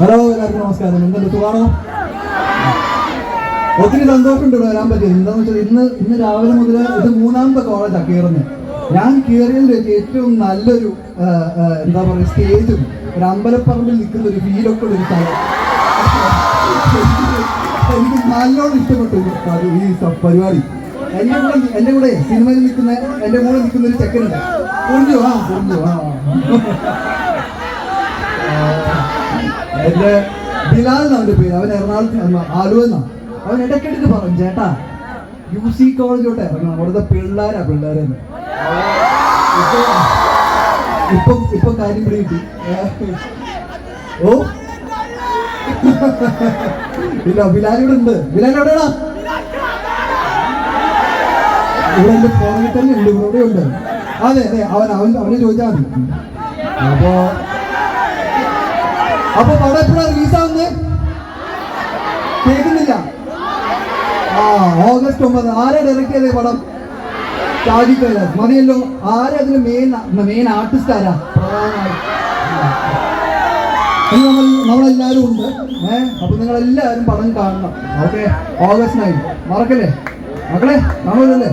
Hello എല്ലാവർക്കും നമസ്കാരം. എന്തുണ്ട് സുഖാണോ? ഒത്തിരി സന്തോഷമുണ്ട് ഇവിടെ വരാൻ പറ്റിയത്. എന്താന്ന് വെച്ചാൽ ഇന്ന് ഇന്ന് രാവിലെ മുതൽ ഇത് മൂന്നാമത്തെ കോളേജാണ് കയറുന്നത്. ഞാൻ കയറിയതിൽ വെച്ച് ഏറ്റവും നല്ലൊരു എന്താ പറയുക സ്റ്റേജും ഒരു അമ്പലപ്പറമ്പിൽ നിൽക്കുന്ന ഒരു ഫീലൊക്കെ ഉള്ള ഒരു സ്ഥലം. എനിക്ക് നല്ലോണം ഇഷ്ടപ്പെട്ടു ഈ പരിപാടി. എന്റെ കൂടെ എന്റെ കൂടെ സിനിമയിൽ നിൽക്കുന്ന എന്റെ കൂടെ നിൽക്കുന്ന ഒരു ചെക്കനുണ്ട്. പൊറിഞ്ഞു ആ ആ എന്റെ ബിലാൽ എന്നാണ് പേര് അവൻ എറണാകുളത്ത് ആലുവ അവൻ ഇടയ്ക്കിടയ്ക്ക് പറഞ്ഞു ചേട്ടാ യു സി കോളേജോട്ട് ഇറങ്ങണം. അവിടുത്തെ പിള്ളേരാ പിള്ളേരെന്ന്. ഇപ്പൊ- ഇപ്പൊ കാര്യം പിടി കിട്ടി. ഓ? ഇല്ല ബിലാൽ ഇവിടെ ഉണ്ട്. ബിലാൽ എവിടെയാടാ? ഇവിടെ എന്റെ ഫോണിൽ തന്നെ ഉണ്ട് ഇവിടെ ഉണ്ട് അതെ അതെ അവൻ അവൻ അവനെ ചോദിച്ചാൽ മതി. അപ്പോ അപ്പൊ പടം എപ്പോഴാ റിലീസാവുന്നേ കേൾക്കുന്നില്ല. ആ ഓഗസ്റ്റ് ഒമ്പത്. ആരാ ഡയറക്റ്റ് ചെയ്തേ പടം? ഷാജി കൈലാസ്. മതിയല്ലോ. ആരാ അതിന് മെയിൻ മെയിൻ ആർട്ടിസ്റ്റ് ആരാ? നമ്മൾ ഉണ്ട്. ഏഹ് അപ്പൊ നിങ്ങൾ എല്ലാവരും പടം കാണണം. ഓക്കെ? August nine. മറക്കല്ലേ? മക്കളെ കാണുമല്ലേ